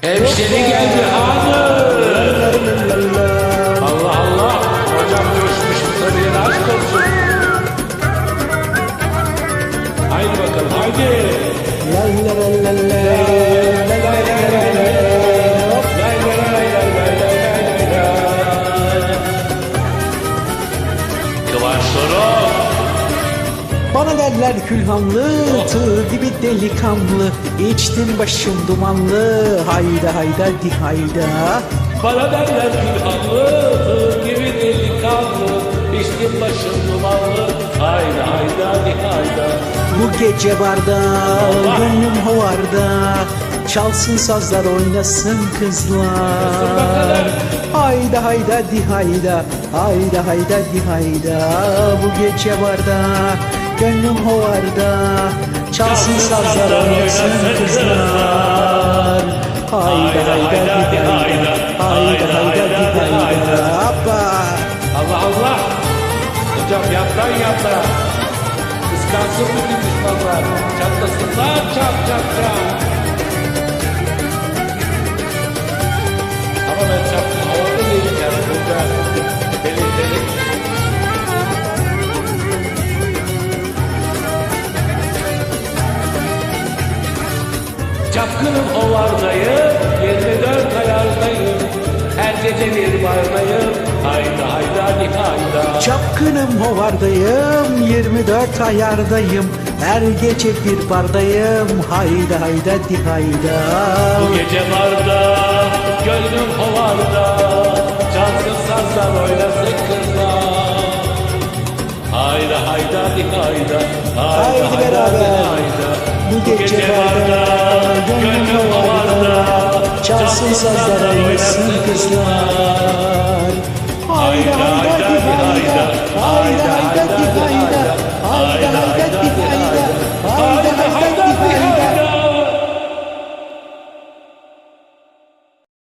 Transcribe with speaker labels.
Speaker 1: Hemşeri geldi hazır. Allah Allah. Hocam coşmuş söyleyen aşk olsun. Haydi bakalım haydi. La la la la la. Kıvanç Soru
Speaker 2: bana derler külhanlı, tığ gibi delikanlı. İçtim başım dumanlı, hayda hayda di hayda.
Speaker 1: Bana derler külhanlı, tığ gibi delikanlı. İçtim başım dumanlı, hayda hayda di hayda.
Speaker 2: Bu gece barda, gönlüm hovarda. Çalsın sazlar oynasın kızlar. Hayda hayda di hayda, hayda hayda di hayda. Bu gece barda, gönlüm hovarda Çalsın sazlar oynasın kızlar Hayda hayda hayda, hayda hayda di hayda Hoppa!
Speaker 1: Allah Allah! Hocam yaptan yaptan. Kıskansın bütün düşmanlar. Çatlasınlar çat çat çat. Çapkınım ovardayım, 24 ayardayım. Her gece bir bardayım, hayda hayda di hayda.
Speaker 2: Çapkınım hovardayım 24 ayardayım Her gece bir bardayım Hayda hayda di hayda
Speaker 1: Bu gece barda, Sus azarlı sen kızlar